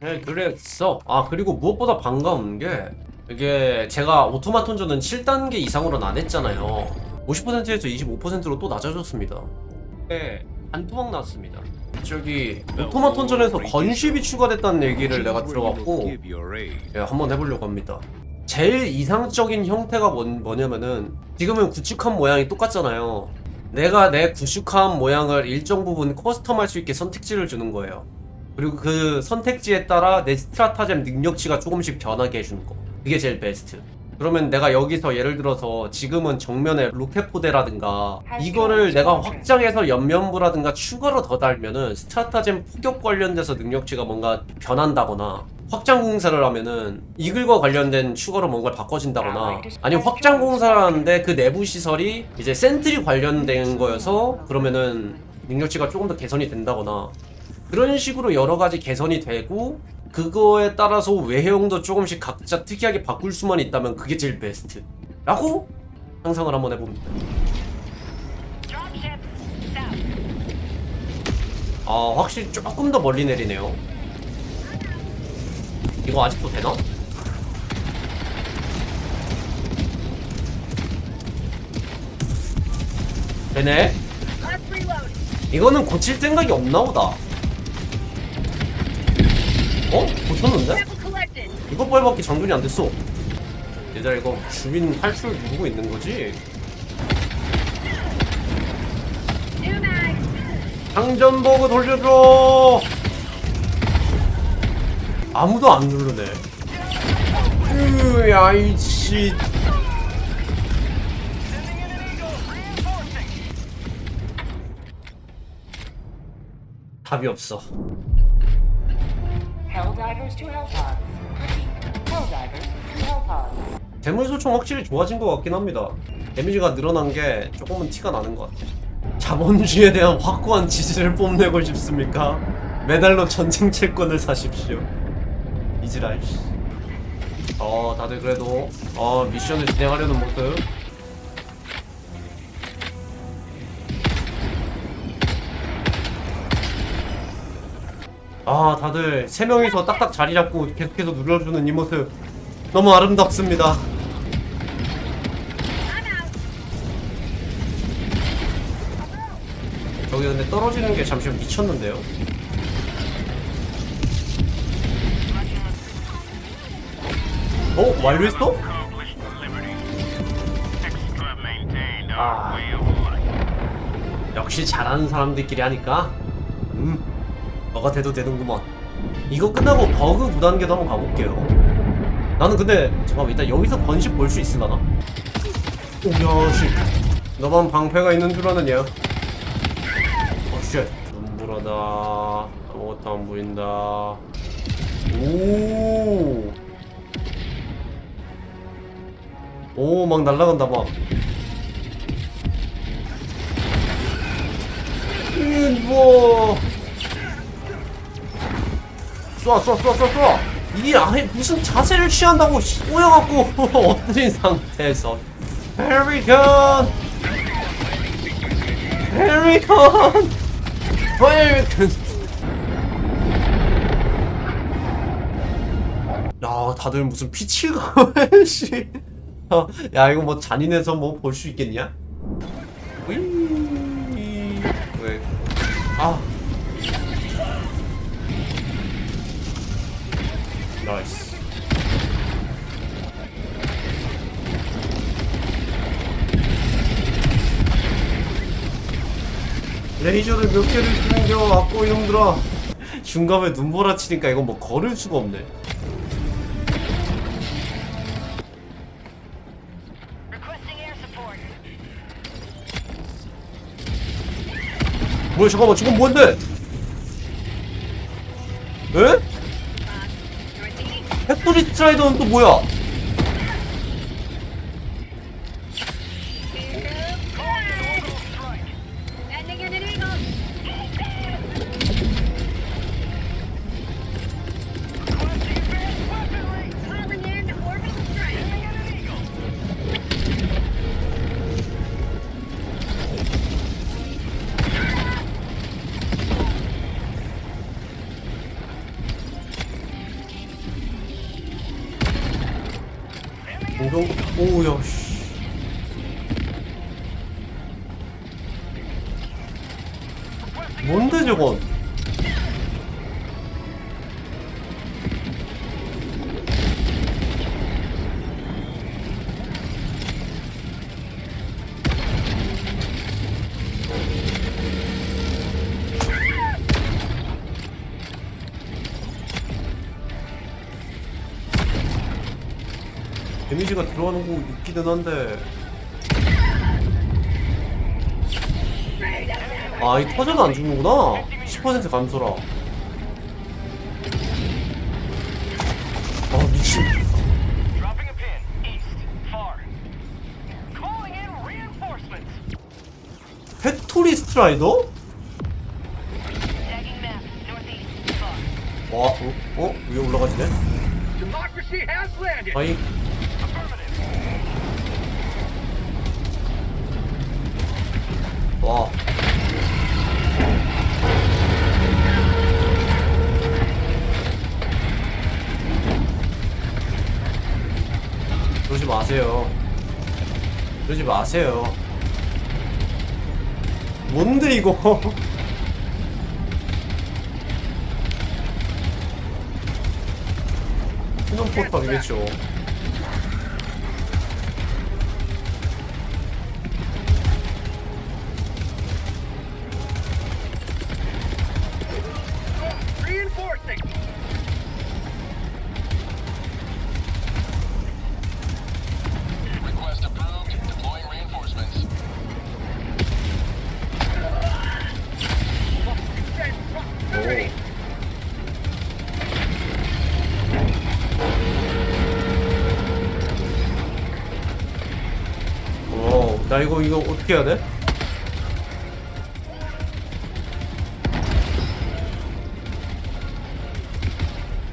네, 그랬어. 아, 그리고 무엇보다 반가운 게, 이게 제가 오토마톤전은 7단계 이상으로는 안 했잖아요. 50%에서 25%로 또 낮아졌습니다. 네, 반토막 났습니다. 저기, 오토마톤전에서 건쉽이 추가됐다는 얘기를 내가 들어갔고, 예, 한번 해보려고 합니다. 제일 이상적인 형태가 뭔, 뭐냐면은, 지금은 구축한 모양이 똑같잖아요. 내가 내 구축한 모양을 일정 부분 커스텀할 수 있게 선택지를 주는 거예요. 그리고 그 선택지에 따라 내 스트라타잼 능력치가 조금씩 변하게 해주는 거. 그게 제일 베스트. 그러면 내가 여기서 예를 들어서 지금은 정면에 로켓포대라든가 이거를 내가 확장해서 옆면부라든가 추가로 더 달면은 스트라타잼 포격 관련돼서 능력치가 뭔가 변한다거나 확장 공사를 하면은 이글과 관련된 추가로 뭔가를 바꿔진다거나 아니 확장 공사를 하는데 그 내부 시설이 이제 센트리 관련된 거여서 그러면은 능력치가 조금 더 개선이 된다거나 그런 식으로 여러 가지 개선이 되고 그거에 따라서 외형도 조금씩 각자 특이하게 바꿀 수만 있다면 그게 제일 베스트 라고 상상을 한번 해봅니다. 아 확실히 조금 더 멀리 내리네요 이거 아직도 되나? 되네. 이거는 고칠 생각이 없나 보다 어? 고쳤는데? 이것 빨밖에 장전이 안 됐어. 얘들아 이거 주민 탈출 누르고 있는 거지? 장전버그 돌려줘. 아무도 안 누르네. 으야 이씨. 답이 없어. Hellpods. 대물소총 확실히 좋아진 것 같긴 합니다. 데미지가 늘어난 게 조금은 티가 나는 것 같아. 자본주의에 대한 확고한 지지를 뽐내고 싶습니까? 메달로 전쟁 채권을 사십시오. 이지랄. 씨. 어, 다들 그래도 어 미션을 진행하려는 모습. 아, 다들 세 명이서 딱딱 자리 잡고 계속해서 눌러주는 이 모습 너무 아름답습니다. 저기 근데 떨어지는 게 잠시만 미쳤는데요. 어? 완료했어? 아. 역시 잘하는 사람들끼리 하니까 음 너가 돼도 되는구먼 이거 끝나고 버그 무단계도 한번 가볼게요. 나는 근데 잠깐만 일단 여기서 번식 볼 수 있으려나? 오야씨. 너만 방패가 있는 줄 아느냐? 어쉣. 눈보라다. 아무것도 안 보인다. 오. 오, 막 날아간다, 막. 음, 뭐. 쏴, 쏴, 쏴, 쏴, 쏴! 이 아예 무슨 자세를 취한다고 씨, 꼬여갖고 엎드린 상태에서. 페리건! 페리건! 페리건! 야, 다들 무슨 피치가 씨. 어, 야, 이거 뭐 잔인해서 뭐 볼 수 있겠냐? 위. 왜? 아. 나이스. 레이저를 몇 개를 쓰는 겨 왔고 이놈들아 중간에 눈보라 치니까 이건 뭐 걸을 수가 없네. 뭐야 잠깐만 저건 뭔데? 스트라이더는 또 뭐야? 뭔데 저건? 데미지가 들어가는 거 있기는 한데 아, 이 터져도 안 죽는구나. 10% 감소라. 아, 미친. 팩토리 스트라이더? 와, 어? 어? 위에 올라가지네? 아이. 와. 그러지 마세요. 그러지 마세요. 뭔데 이거? 신혼 포탑이겠죠. 오, 나 이거 이거 어떻게 해야 돼?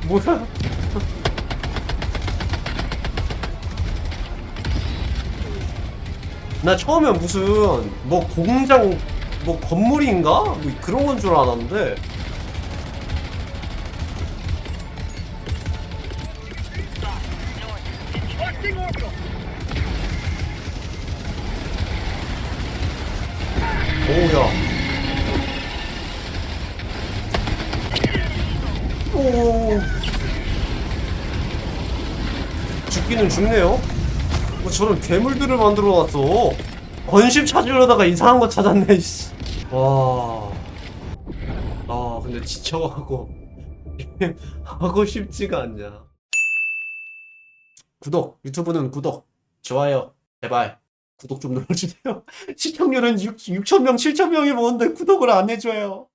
뭐야? 나 처음에 무슨 뭐 공장 뭐 건물인가? 뭐 그런 건 줄 알았는데 오야. 오. 죽기는 죽네요. 뭐 저런 괴물들을 만들어 놨어. 건심 찾으려다가 이상한 거 찾았네. 씨. 와. 아 근데 지쳐가고 하고 싶지가 않냐. 구독 유튜브는 구독 좋아요 제발 구독 좀 눌러주세요. 시청률은 6, 6,000명, 7,000명이 보는데 구독을 안 해줘요.